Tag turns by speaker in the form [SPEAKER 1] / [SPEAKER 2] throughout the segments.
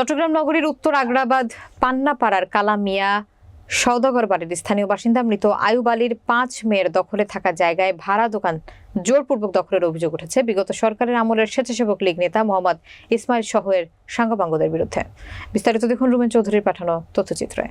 [SPEAKER 1] চট্টগ্রাম নগরীর উত্তর আগ্রাবাদ, পান্নাপাড়ার কালামিয়া সৌদাগর বাড়ির স্থানীয় বাসিন্দা মৃত আয়ুব আলীর পাঁচ মেয়ের দখলে থাকা জায়গায় ভাড়া দোকান জোরপূর্বক দখলের অভিযোগ উঠেছে। বিগত সরকারের আমলের স্বেচ্ছাসেবক লীগ নেতা মোহাম্মদ ইসমাইল শহের সাংবাঙ্গদের বিরুদ্ধে। বিস্তারিত দেখুন রুমেন চৌধুরীর পাঠানো তথ্যচিত্রে।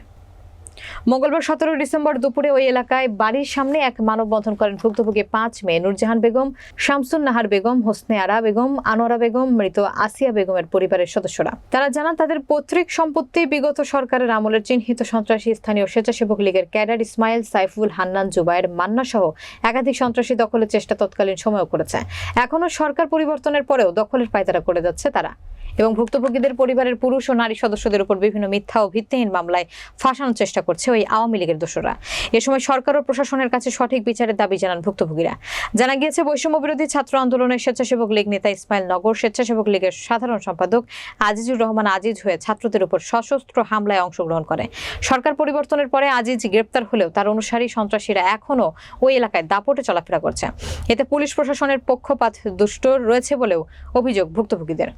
[SPEAKER 1] মঙ্গলবার সতেরো ডিসেম্বর দুপুরে ওই এলাকায় বাড়ির সামনে এক মানববন্ধন করেন ভুক্তভোগী পাঁচ মেয়ে, নুরজাহান বেগম শামসুন নাহার বেগম হোসনে আরা বেগম, আনোয়ারা বেগম, মৃত আসিয়া বেগমের পরিবারের সদস্যরা। তারা জানান, তাদের পৈতৃক সম্পত্তি বিগত সরকারের আমলের চিহ্নিত সন্ত্রাসী স্থানীয় স্বেচ্ছাসেবক লীগের ক্যাডার ইসমাইল সাইফুল হান্নান জুবায়ের মান্না সহ একাধিক সন্ত্রাসী দখলের চেষ্টা তৎকালীন সময়ও করেছে। এখনও সরকার পরিবর্তনের পরেও দখলের পায়তারা করে যাচ্ছে তারা। এবং ভুক্তভোগীদের পরিবারের পুরুষ ও নারী সদস্যদের উপর বিভিন্ন মিথ্যা ও ভিত্তিহীন মামলায় ফাঁসানোর চেষ্টা করছে ওই আওয়ামী লীগের দোষরা। এ সময় সরকার ও প্রশাসনের কাছে সঠিক বিচারের দাবি জানান ভুক্তভোগীরা। জানা গিয়েছে, বৈষম্য বিরোধী ছাত্র আন্দোলনের স্বেচ্ছাসেবক লীগ নেতা ইসমাইল নগর, স্বেচ্ছাসেবক লীগের সাধারণ সম্পাদক আজিজুর রহমান আজিজ হয়ে ছাত্রদের উপর সশস্ত্র হামলায় অংশগ্রহণ করে। সরকার পরিবর্তনের পরে আজিজ গ্রেপ্তার হলেও তার অনুসারী সন্ত্রাসীরা এখনও ওই এলাকায় দাপটে চলাফেরা করছে। এতে পুলিশ প্রশাসনের পক্ষপাত দুষ্ট রয়েছে বলেও অভিযোগ ভুক্তভোগীদের।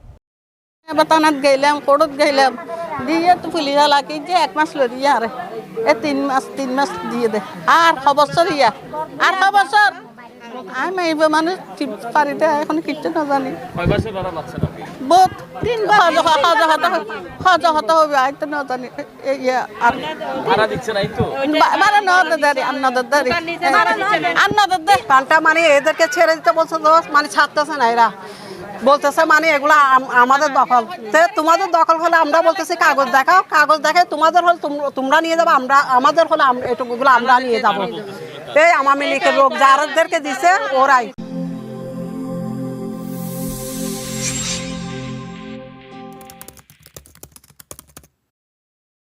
[SPEAKER 2] বাতানাত গেলাম কোর্টত গেলাম দিয়ে তো পুলিশ আলাকে যে এক মাস লই দিয়ে আরে। এ তিন মাস তিন মাস দিয়ে দে। আর ছ বছর ইয়া? আর ছ বছর? আমি এইব মানুষ পারিতে এখন কিচ্ছু না জানি বহুত তিন সহজ হতে হবে আই তো না জানি ইয়া আর মানে নদের দে
[SPEAKER 3] মানে এদেরকে ছেড়ে দিতে বলছে মানে ছাড়তেছে না এরা। বলতেছে মানে এগুলো আম- আমাদের দখল। তোমাদের দখল হলে আমরা বলতেছি কাগজ দেখাও, কাগজ দেখে তোমাদের হলে তোম- তোমরা নিয়ে যাব, আমরা আমাদের হলে এটুকুগুলো আমরা নিয়ে যাব। এই আমার মিলিকে লোক যাদেরকে দিছে, ওরাই।